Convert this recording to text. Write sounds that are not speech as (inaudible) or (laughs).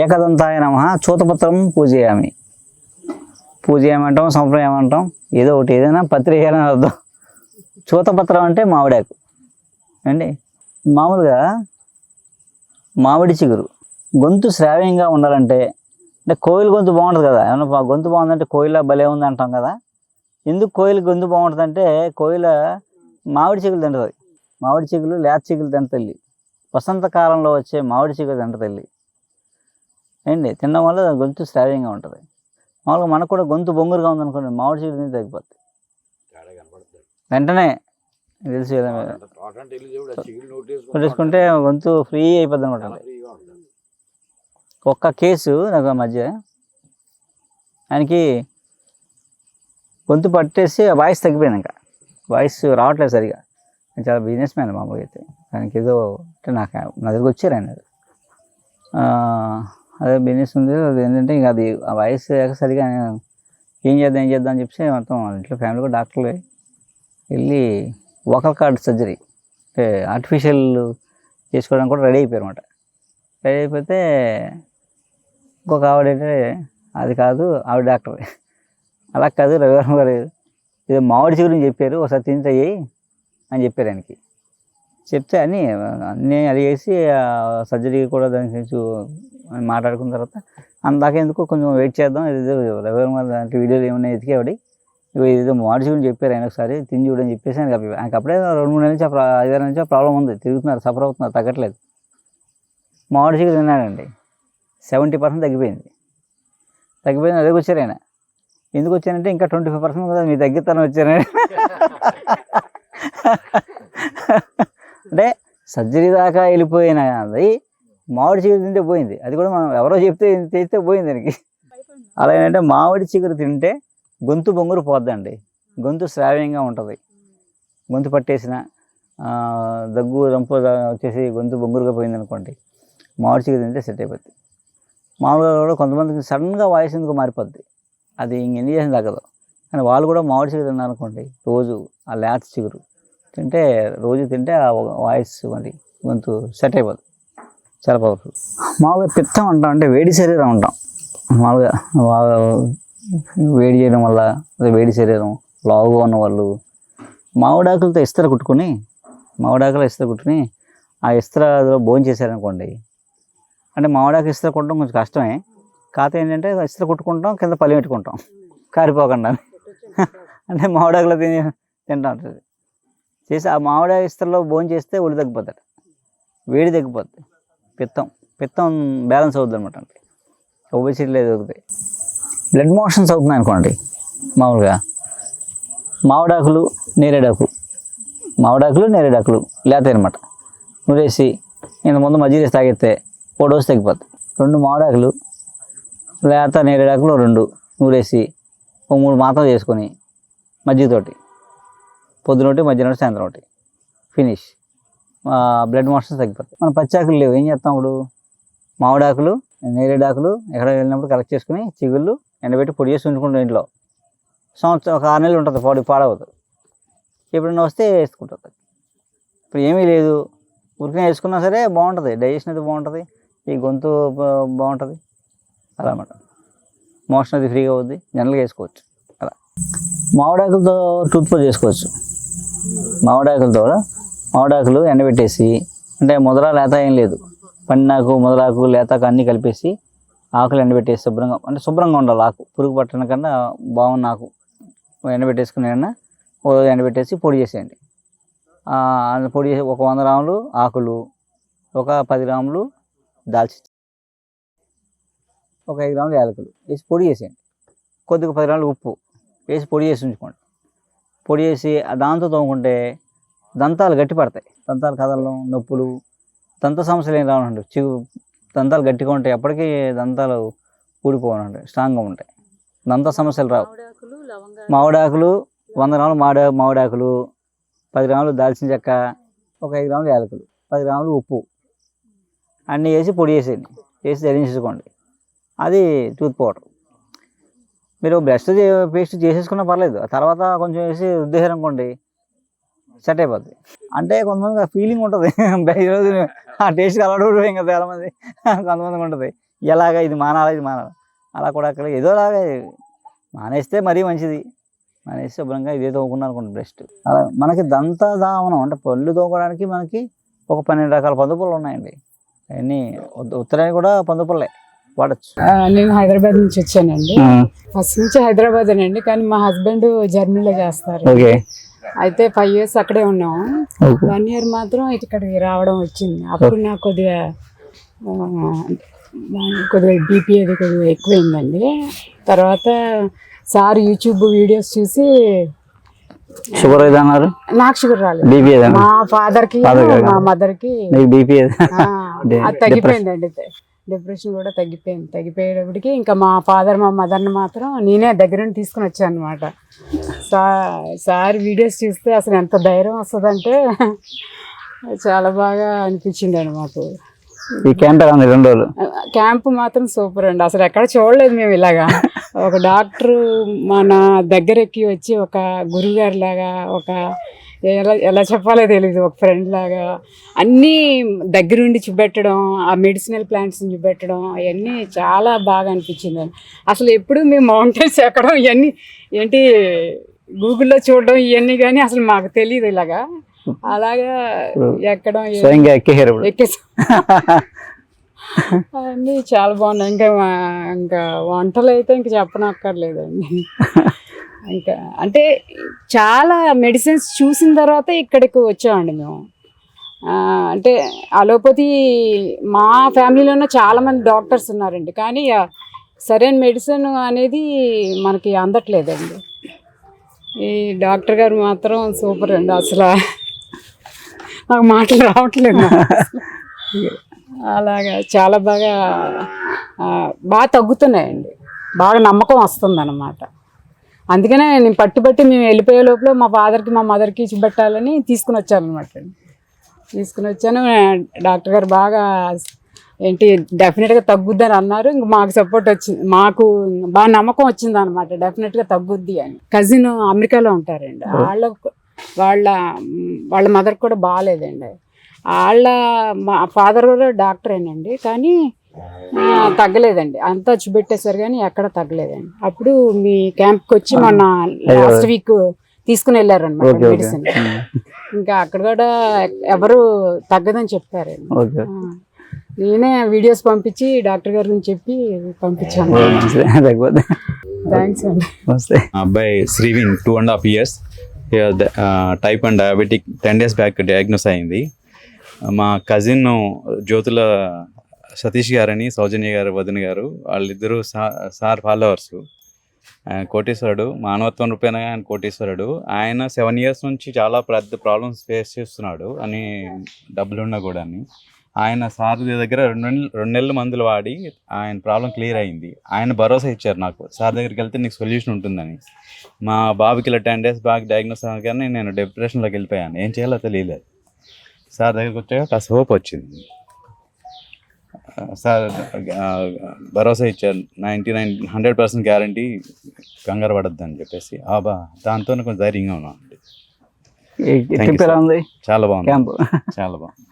ఏకదంతాయ నమ చూతపత్రం పూజయామి. పూజ ఏమంటాం సంప్రదాయం ఏమంటాం ఏదో ఒకటి ఏదైనా పత్రి వేయాలని అర్థం. చూతపత్రం అంటే మామిడాకు. అండి మామూలుగా మామిడి చిగురు. గొంతు శ్రావ్యంగా ఉండాలంటే అంటే కోయిల గొంతు బాగుంటుంది కదా. ఏమన్నా గొంతు బాగుందంటే కోయిల భలే ఉంది అంటాం కదా. ఎందుకు కోయిల గొంతు బాగుంటుంది అంటే కోయిల మామిడి చిగులు తింటుంది. మామిడి చిగులు లేత చిగులు తింటల్లి వసంత కాలంలో వచ్చే మామిడి చిగులు తింటల్లి ఏంటి? తినడం వల్ల గొంతు శ్రావ్యంగా ఉంటుంది. మామూలుగా మనకు కూడా గొంతు బొంగురుగా ఉందనుకోండి మామిడి చిగురు తిని తగ్గిపోతుంది వెంటనే తెలుసు కొట్టేసుకుంటే గొంతు ఫ్రీ అయిపోద్ది అనమాట. ఒక్క కేసు నాకు ఆ మధ్య ఆయనకి గొంతు పట్టేసి వాయిస్ తగ్గిపోయింది ఇంకా. వాయిస్ రావట్లేదు సరిగా. చాలా బిజినెస్ మ్యాన్ మామూలుగా అయితే. ఆయనకి ఏదో అంటే నాకు నా దగ్గరికి వచ్చారు ఆయన. అదే బిజినెస్ ఉంది. అది ఏంటంటే ఇంకా అది ఆ వయసు లేక సరిగా ఏం చేద్దాం ఏం చేద్దాం అని చెప్పి మొత్తం వాళ్ళ ఇంట్లో ఫ్యామిలీ కూడా డాక్టర్లే వెళ్ళి వోకల్ కార్డ్ సర్జరీ అంటే ఆర్టిఫిషియల్ చేసుకోవడానికి కూడా రెడీ అయిపోయారు అనమాట రెడీ అయిపోతే ఇంకొక ఆవిడ అది కాదు ఆవిడ డాక్టర్. అలా కాదు రవివర్మ గారు ఇది మామిడి గురించి చెప్పారు. ఒకసారి తింటాయి అని చెప్పారు ఆయనకి. చెప్తే అని నేను అది అడిగేసి సర్జరీ కూడా దాని గురించి మాట్లాడుకున్న తర్వాత అందాకెందుకు కొంచెం వెయిట్ చేద్దాం ఇది రవివర్మ దాంట్లో వీడియోలు ఏమైనా ఎతికేవాడి ఇగో ఇది మామిడి చెప్పారు ఆయన ఒకసారి తిని చూడని చెప్పేసి ఆయన అప్ప- ఆయనకి అప్పుడే రెండు మూడు నెలల నుంచి ఆ ఐదారు నుంచి ప్రాబ్లం ఉంది. తిరుగుతున్నారు సఫర్ అవుతున్నారు తగ్గట్లేదు. మామిడి తిన్నాడండి. సెవెంటీ పర్సెంట్ తగ్గిపోయింది. తగ్గిపోయింది అదే వచ్చారు ఆయన. ఎందుకు వచ్చానంటే ఇంకా ట్వంటీ ఫైవ్ పర్సెంట్ కదా మీ తగ్గిస్తాను వచ్చాను (laughs) అంటే సర్జరీ దాకా వెళ్ళిపోయిన అది మామిడి చిగురు తింటే పోయింది. అది కూడా మనం ఎవరో చెప్తే తెస్తే పోయింది దానికి. అలా ఏంటంటే మామిడి చిగురు తింటే గొంతు బొంగురు పోద్దండి. గొంతు శ్రావ్యంగా ఉంటుంది. గొంతు పట్టేసిన దగ్గు రంపు వచ్చేసి గొంతు బొంగురుగా పోయింది అనుకోండి మామిడి చిగురు తింటే సెట్ అయిపోద్ది. మామూలుగా కూడా కొంతమందికి సడన్గా వాయిస్ ఎందుకు మారిపోద్ది. అది ఇంకెన్ని చేసిన తగ్గదు. కానీ వాళ్ళు కూడా మామిడి చిగురు తిన్నారనుకోండి రోజు ఆ లేత చిగురు. తింటే రోజు తింటే ఆ వాయిస్ మరి గొంతు సెట్ అయిపోద్ది చాలా పవర్ఫుల్ మామూలుగా పిత్తం అంటాం అంటే వేడి శరీరం అంటాం. మామూలుగా బాగా వేడి చేయడం వల్ల వేడి శరీరం లావుగా ఉన్న వాళ్ళు మామిడాకులతో ఇస్తర కుట్టుకొని మామిడాకులు ఇస్తర కుట్టుకొని ఆ ఇస్తరలో భోజనం చేశారనుకోండి అంటే మామిడాకు ఇస్తర కుట్టడం కొంచెం కష్టమే. కాకపోతే ఏంటంటే ఇస్తర కుట్టుకుంటాం కింద పల్లి పెట్టుకుంటాం. కారిపోకుండా. అంటే మామిడాకులు తిని తింటాం. ఉంటుంది చేసి ఆ మామిడా ఇస్తరలో భోజనం చేస్తే ఒళ్ళు తగ్గిపోతాడు. వేడి తగ్గిపోద్ది. పిత్తం పిత్తం బ్యాలెన్స్ అవుతుంది అనమాట అంటే ఒబెసిటీ లేదు దొరుకుతాయి బ్లడ్ మోషన్స్ అవుతున్నాయి అనుకోండి మామూలుగా. మామిడాకులు నేరేడాకు మామిడాకులు నేరేడాకులు లేతాయి అనమాట నూరేసి ఇంత ముందు మజ్జిగ తాగితే ఓ డోసు తగ్గిపోతుంది రెండు మామిడాకులు లేత నేరేడాకులు రెండు. నూరేసి ఓ మూడు మాత్రం చేసుకొని మజ్జిగతోటి పొద్దున ఒకటి మధ్యాహ్నం ఒకటి సాయంత్రం ఒకటి. ఫినిష్ బ్లడ్ మోషన్స్ తగ్గిపోతాయి. మన పచ్చాకులు లేవు. ఏం చేస్తాం ఇప్పుడు? మామిడాకులు నేరేడాకులు ఎక్కడ వెళ్ళినప్పుడు కలెక్ట్ చేసుకుని చిగుళ్ళు ఎండబెట్టి పొడి చేసి ఉంచుకుంటాం ఇంట్లో. సంవత్సరం ఒక ఆరు నెలలు ఉంటుంది. పాడు పాడవద్దు ఎప్పుడైనా వస్తే వేసుకుంటుంది ఇప్పుడు ఏమీ లేదు. ఉరికిన వేసుకున్నా సరే బాగుంటుంది. డైజెషన్ అది బాగుంటుంది. ఈ గొంతు బాగుంటుంది. అలా అన్నమాట. మోషన్ అది ఫ్రీగా అవుద్ది. జనరల్గా వేసుకోవచ్చు. అలా. మామిడాకులతో టూత్ పేస్ట్ చేసుకోవచ్చు. మామిడాకులతో మామిడాకులు ఎండబెట్టేసి అంటే ముదర లేత ఏం లేదు. పన్నాకు ముదరాకు లేతాకు అన్నీ కలిపేసి ఆకులు ఎండబెట్టేసి శుభ్రంగా అంటే శుభ్రంగా ఉండాలి ఆకు. పురుగు పట్టడం కన్నా బాగున్న ఆకు ఎండబెట్టేసుకునేనా ఎండ ఎండబెట్టేసి పొడి చేసేయండి. పొడి చేసి ఒక వంద గ్రాములు ఆకులు ఒక పది గ్రాములు దాల్చి ఒక ఐదు గ్రాములు యాలకులు వేసి పొడి చేసేయండి. కొద్దిగా పది గ్రాములు ఉప్పు వేసి పొడి చేసి ఉంచుకోండి. పొడి చేసి ఆ దాంతో తోముకుంటే దంతాలు గట్టి పడతాయి దంతాలు కదలడం నొప్పులు దంత సమస్యలు ఏం రావండి. చిగు దంతాలు గట్టిగా ఉంటాయి ఎప్పటికీ దంతాలు ఊడిపోవనండి స్ట్రాంగ్గా ఉంటాయి. దంత సమస్యలు రావు. మామిడాకులు వంద గ్రాములు మామిడి మామిడాకులు పది గ్రాములు దాల్చిన చెక్క ఒక ఐదు గ్రాములు యాలకులు పది గ్రాములు ఉప్పు. అన్నీ వేసి పొడి వేసేయండి. వేసి ధరించేసుకోండి అది టూత్ పౌడర్. మీరు బ్రష్ పేస్ట్ చేసేసుకున్నా పర్లేదు. ఆ తర్వాత కొంచెం వేసి రుద్దేశారు అనుకోండి సెట్ అయిపోద్ది. అంటే కొంతమంది ఫీలింగ్ ఉంటుంది. ఈరోజు ఆ టేస్ట్ (laughs) అలవాటు కూడా ఇంకా చాలామంది. కొంతమందికి ఉంటుంది. ఎలాగ ఇది మానాలా ఇది మానాలా. అలా కూడా అక్కడ ఏదోలాగా మానేస్తే మరీ మంచిది. మానేసి శుభ్రంగా ఇదే తోముకున్నాను అనుకోండి బెస్ట్ అలా మనకి దంతా దావనం అంటే పళ్ళు తోముకోవడానికి మనకి ఒక పన్నెండు రకాల పందుపులు ఉన్నాయండి. అవన్నీ ఉత్తరాయణ కూడా పందుపుల్లే. వాడచ్చు. నేను హైదరాబాద్ నుంచి వచ్చానండి. ఫస్ట్ నుంచి హైదరాబాద్ అండి కానీ మా హస్బెండ్ జర్నీలో చేస్తారు. అయితే ఫైవ్ ఇయర్స్ అక్కడే ఉన్నాము. ఓకే. వన్ ఇయర్ మాత్రం ఇక్కడికి రావడం వచ్చింది. అప్పుడు నాకు కొద్దిగా కొద్దిగా బీపీ అది కొద్దిగా ఎక్కువైందండి. తర్వాత సార్ యూట్యూబ్ వీడియోస్ చూసి షుగర్ ఏది అన్నారు? నాకు షుగర్ రాలేదు. బీపీ మా ఫాదర్కి మా మదర్కి బీపీ తగ్గిపోయిందండి. డిప్రెషన్ కూడా తగ్గిపోయింది తగ్గిపోయేటప్పటికి ఇంకా మా ఫాదర్ మా మదర్ని మాత్రం నేనే దగ్గర నుండి తీసుకుని వచ్చాను అనమాట సార్ సార్ వీడియోస్ చూస్తే అసలు ఎంత ధైర్యం వస్తుందంటే చాలా బాగా అనిపించింది అండి మాకు. ఈ క్యాంప్ ఉంది? రెండు రోజులు? క్యాంప్ మాత్రం సూపర్ అండి. అసలు ఎక్కడ చూడలేదు మేము ఇలాగా. ఒక డాక్టర్ మన దగ్గరకి వచ్చి ఒక గురుగారి లాగా ఒక ఎలా ఎలా చెప్పాలో తెలియదు ఒక ఫ్రెండ్ లాగా అన్నీ దగ్గరుండి చూపెట్టడం ఆ మెడిసినల్ ప్లాంట్స్ చూపెట్టడం అవన్నీ చాలా బాగా అనిపించింది. అసలు ఎప్పుడు మేము మౌంటైన్స్ ఎక్కడం ఇవన్నీ ఏంటి గూగుల్లో చూడడం ఇవన్నీ కానీ అసలు మాకు తెలియదు ఇలాగా. అలాగా ఎక్కడం స్వయంగా ఎక్కేసారు అవన్నీ చాలా బాగున్నాయి. ఇంకా ఇంకా వంటలు అయితే ఇంకా చెప్పనక్కర్లేదండి ఇంకా అంటే చాలా మెడిసిన్స్ చూసిన తర్వాత ఇక్కడికి వచ్చామండి మేము. అంటే అలోపతి మా ఫ్యామిలీలోనే చాలామంది డాక్టర్స్ ఉన్నారండి. కానీ సరైన మెడిసిన్ అనేది మనకి అందట్లేదండి. ఈ డాక్టర్ గారు మాత్రం సూపర్ అండి అసలు. నాకు మాటలు రావట్లేదు. అలాగా చాలా బాగా బాగా తగ్గుతున్నాయండి. బాగా నమ్మకం వస్తుంది అన్నమాట అందుకనే నేను పట్టి పట్టి మేము వెళ్ళిపోయే లోపల మా ఫాదర్కి మా మదర్కి చూపెట్టాలని తీసుకుని వచ్చాను అనమాట తీసుకుని వచ్చాను. డాక్టర్ గారు బాగా ఏంటి డెఫినెట్గా తగ్గుద్దని అన్నారు. ఇంక మాకు సపోర్ట్ వచ్చింది. మాకు బాగా నమ్మకం వచ్చింది అనమాట డెఫినెట్గా తగ్గుద్ది అని. కజిన్ అమెరికాలో ఉంటారండి. వాళ్ళ వాళ్ళ వాళ్ళ మదర్ కూడా బాగాలేదండి. వాళ్ళ మా ఫాదర్ కూడా డాక్టరేనండి. కానీ తగ్గలేదండి. అంతా చూపెట్టేశారు కానీ ఎక్కడ తగ్గలేదండి. అప్పుడు మీ క్యాంప్కి వచ్చి మొన్న లాస్ట్ వీక్ తీసుకుని వెళ్ళారనమాట మెడిసిన్. ఇంకా అక్కడ కూడా ఎవరు తగ్గదని ఆ, నేనే వీడియోస్ పంపించి డాక్టర్ గారి గురించి చెప్పి పంపించాను. థ్యాంక్స్ అండి. అబ్బాయి Srivin two and half years type and diabetic ten days back diagnose అయింది. మా కజిన్ జ్యోతుల సతీష్ గారని సౌజన్య గారు వదిన గారు వాళ్ళిద్దరూ సార్ సార్ ఫాలోవర్స్. ఆయన కోటేశ్వరుడు మానవత్వం రూపేణ ఆయన కోటేశ్వరుడు. ఆయన సెవెన్ ఇయర్స్ నుంచి చాలా పెద్ద ప్రాబ్లమ్స్ ఫేస్ చేస్తున్నాడు అని డబ్బులున్నా కూడా అని ఆయన సార్ దగ్గర రెండు నెలలు రెండు నెలల మందులు వాడి ఆయన ప్రాబ్లం క్లియర్ అయింది. ఆయన భరోసా ఇచ్చారు నాకు. సార్ దగ్గరికి వెళ్తే నీకు సొల్యూషన్ ఉంటుందని. మా బాబుకి ఇలా టెన్ డేస్ బ్యాక్ డయాగ్నోస్ కానీ నేను డిప్రెషన్లోకి వెళ్ళిపోయాను. ఏం చేయాలో తెలియలేదు. సార్ దగ్గరికి వచ్చాక కాస్త హోప్ వచ్చింది. సార్ భరోసా ఇచ్చారు. Ninety nine hundred percent guarantee కంగారు పడద్దు అని చెప్పేసి. ఆ బా దాంతో కొంచెం ధైర్యంగా ఉన్నాను అండి. చాలా బాగుంది. చాలా బాగుంది.